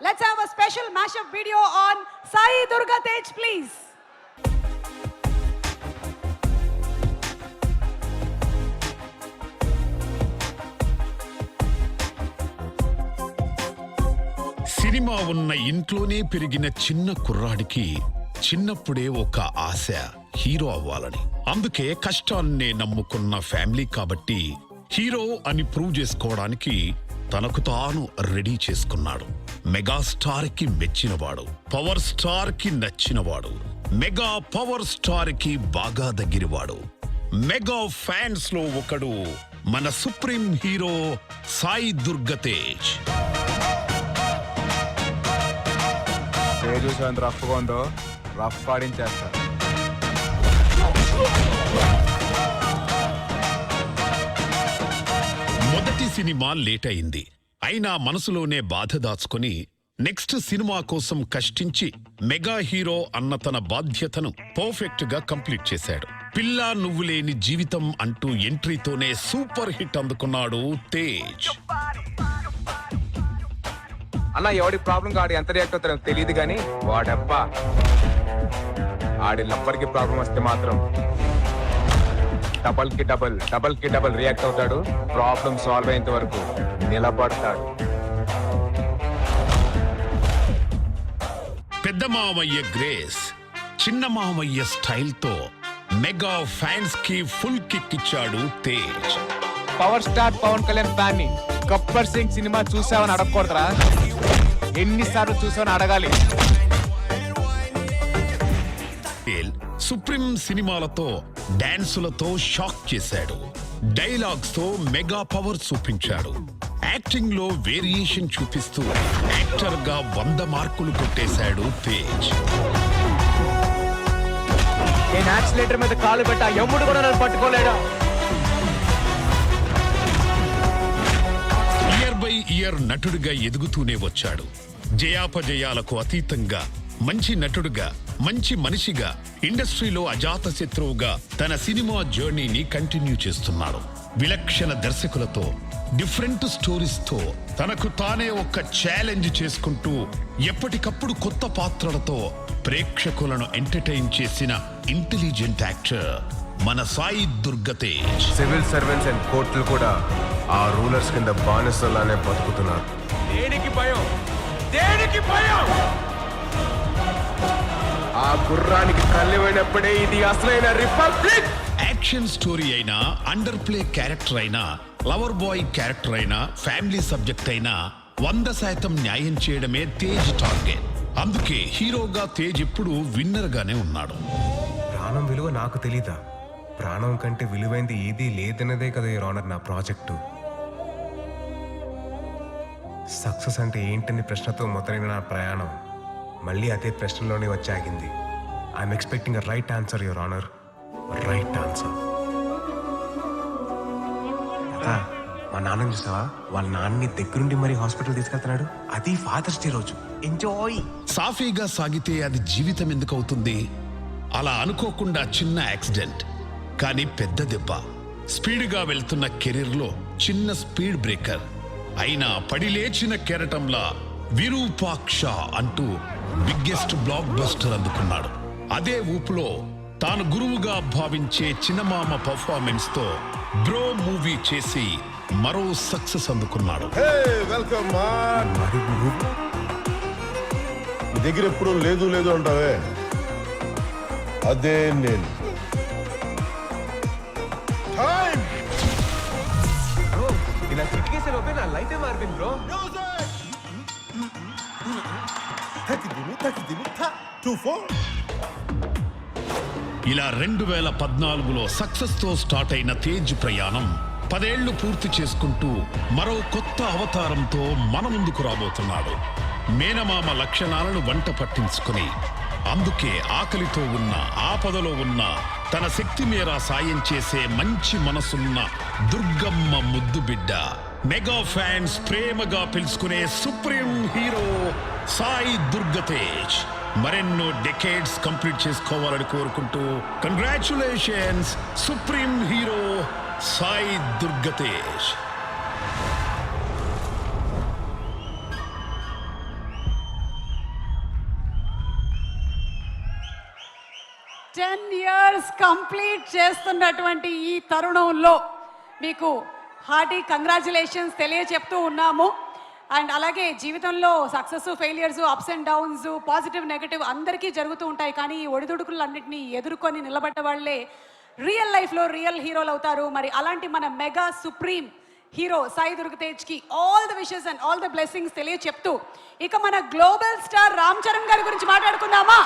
Let's have a special mashup video on Sai Durga Tej, please. Cinema ఉన్న ఇంట్లోనే పెరిగిన చిన్న కుర్రాడికి చిన్నప్పుడే ఒక ఆశ హీరో అవ్వాలని అందుకే కష్టాన్నే నమ్ముకున్న ఫ్యామిలీ కాబట్టి హీరో అని ప్రూవ్ చేసుకోవడానికి తనకు తాను రెడీ చేసుకున్నాడు మెగాస్టార్కి మెచ్చినవాడు పవర్ స్టార్కి నచ్చినవాడు మెగా పవర్ స్టార్కి బాగా దగ్గరవాడు. మెగా ఫ్యాన్స్లో ఒకడు మన సుప్రీం హీరో సాయి దుర్గతేజ్. ఎంత రఫ్గా ఉందో రఫ్ మొదటి సినిమా లేట్ అయింది. అయినా మనసులోనే బాధ దాచుకుని నెక్స్ట్ సినిమా కోసం కష్టించి మెగా హీరో అన్న తన బాధ్యతను పర్ఫెక్ట్గా కంప్లీట్ చేశాడు. పిల్లా నువ్వు లేని జీవితం అంటూ ఎంట్రీతోనే సూపర్ హిట్ అందుకున్నాడు తేజ్. అన్న ఎవడి ప్రాబ్లం ఆడి ఎంత రియాక్ట్ అవుతారో తెలియదు కానీ వాడబ్బా ఆడి లబ్బర్కి ప్రాబ్లం వస్తే మాత్రం డబల్కి డబల్ డబల్కి డబల్ రియాక్ట్ అవుతాడు. ప్రాబ్లం సాల్వ్ అయ్యేంత వరకు నిలబడతాడు. పెద్ద మామయ్య గ్రేస్ చిన్న మామయ్య స్టైల్తో మెగా ఫ్యాన్స్కి ఫుల్ కిక్ ఇచ్చాడు తేజ్. పవర్ స్టార్ పవన్ కళ్యాణ్ ఫ్యాన్ని గబ్బర్ సింగ్ సినిమా చూసావని అడగకూడదురా. ఎన్నిసార్లు చూసావని అడగాలి. సుప్రీం సినిమాలతో డాన్సులతో షాక్ చేశాడు. డైలాగ్స్తో మెగా పవర్ చూపించాడు. యాక్టింగ్లో వేరియేషన్ చూపిస్తూ యాక్టర్గా వంద మార్కులు కొట్టేశాడు తేజ్. నేను యాక్సిలేటర్ మీద కాలు పెట్టా ఎమ్ముడు కూడా నన్ను పట్టుకోలేడా? ఇయర్ బై ఇయర్ నటుడిగా ఎదుగుతూనే వచ్చాడు. జయాపజయాలకు అతీతంగా మంచి నటుడుగా మంచి మనిషిగా ఇండస్ట్రీలో అజాత శత్రువుగా తన సినిమా జర్నీని కంటిన్యూ చేస్తున్నాడు. విలక్షణ దర్శకులతో డిఫరెంట్ స్టోరీస్తో తనకు తానే ఒక ఛాలెంజ్ చేసుకుంటూ ఎప్పటికప్పుడు కొత్త పాత్రలతో ప్రేక్షకులను ఎంటర్టైన్ చేసిన ఇంటెలిజెంట్ యాక్టర్ మన Sai Durgatej. Civil servants and కోర్టులు కూడా ఆ రూలర్స్ కింద బానిసలానే బతుకుతున్నారు. దేనికి భయం? దేనికి భయం? గుర్రానికి కళ్ళిపోయినప్పుడే ఇది అసలైన రిపబ్లిక్! యాక్షన్ స్టోరీ అయినా అండర్ ప్లే క్యారెక్టర్ అయినా లవర్ బాయ్ క్యారెక్టర్ అయినా ఫ్యామిలీ సబ్జెక్ట్ అయినా వంద శాతం న్యాయం చేయడమే తేజ్ టార్గెట్ అందుకే హీరోగా తేజ్ ఎప్పుడు విన్నర్ గానే ఉన్నాడు. ప్రాణం విలువ నాకు తెలీదా? ప్రాణం కంటే విలువైంది ఏదీ లేదన్నదే కదా ఈ ఆనర్ నా ప్రాజెక్టు. సక్సెస్ అంటే ఏంటని ప్రశ్నతో మొదలైన నా ప్రయాణం మళ్ళీ అదే ప్రశ్నలోనే వచ్చి ఆగింది I'm expecting a right answer your honour right answer మా నాన్న చూసావా? వాళ్ళ నాన్నని దగ్గరుండి మరీ హాస్పిటల్ తీసుకెళ్తున్నాడు. అది ఫాదర్స్ డే రోజు. ఎంజాయ్ సాఫీగా సాగితే అది జీవితం ఎందుకు అవుతుంది? అలా అనుకోకుండా చిన్న యాక్సిడెంట్. కానీ పెద్ద దెబ్బ. స్పీడ్గా వెళ్తున్న కెరీర్లో చిన్న స్పీడ్ బ్రేకర్. అయినా పడి లేచిన కెరటంలా విరూపాక్ష అంటూ బిగ్గెస్ట్ బ్లాక్ బస్టర్ అందుకున్నాడు. అదే ఊపులో తాను గురువుగా భావించే చిన్నమామ పర్ఫార్మెన్స్తో బ్రో మూవీ చేసి మరో సక్సెస్ అందుకున్నాడు. వెల్కమ్ దగ్గర ఎప్పుడు లేదు లేదు అంటావే? అదే నేను. ఇలా చిట్కేసే లోపే నా లైఫ్ మారిపోయింది బ్రో. తగ్గిదిమి తగ్గిదిమి టూ ఫోర్. ఇలా రెండు వేల పద్నాలుగులో సక్సెస్తో స్టార్ట్ అయిన తేజ్ ప్రయాణం పదేళ్ళు పూర్తి చేసుకుంటూ మరో కొత్త అవతారంతో మన ముందుకు రాబోతున్నాడు. మేనమామ లక్షణాలను వంట పట్టించుకుని అందుకే ఆకలితో ఉన్న ఆపదలో ఉన్న తన శక్తి మేర సాయం చేసే మంచి మనసున్న దుర్గమ్మ ముద్దు బిడ్డ మెగా ఫ్యాన్స్ ప్రేమగా పిలుచుకునే సుప్రీం హీరో సాయి దుర్గతేజ్ మరెన్నో డెకేడ్స్ కంప్లీట్ చేసుకోవాలని కోరుకుంటూ congratulations supreme hero Sai Durgatej ten years complete చేస్తున్నటువంటి ఈ తరుణంలో మీకు హార్టీ కంగ్రాచులేషన్స్ తెలియచెప్తూ ఉన్నాము. అండ్ అలాగే జీవితంలో success failures ups and downs positive negative అందరికీ జరుగుతూ ఉంటాయి. కానీ ఈ ఒడిదుడుకులన్నింటినీ ఎదుర్కొని నిలబడ్డ వాళ్ళే రియల్ లైఫ్లో రియల్ హీరోలు అవుతారు. మరి అలాంటి మన mega supreme hero Sai దుర్గతేజ్కి all the wishes and all the blessings తెలియచెప్తూ ఇక మన గ్లోబల్ స్టార్ రామ్ చరణ్ గారి గురించి మాట్లాడుకుందామా?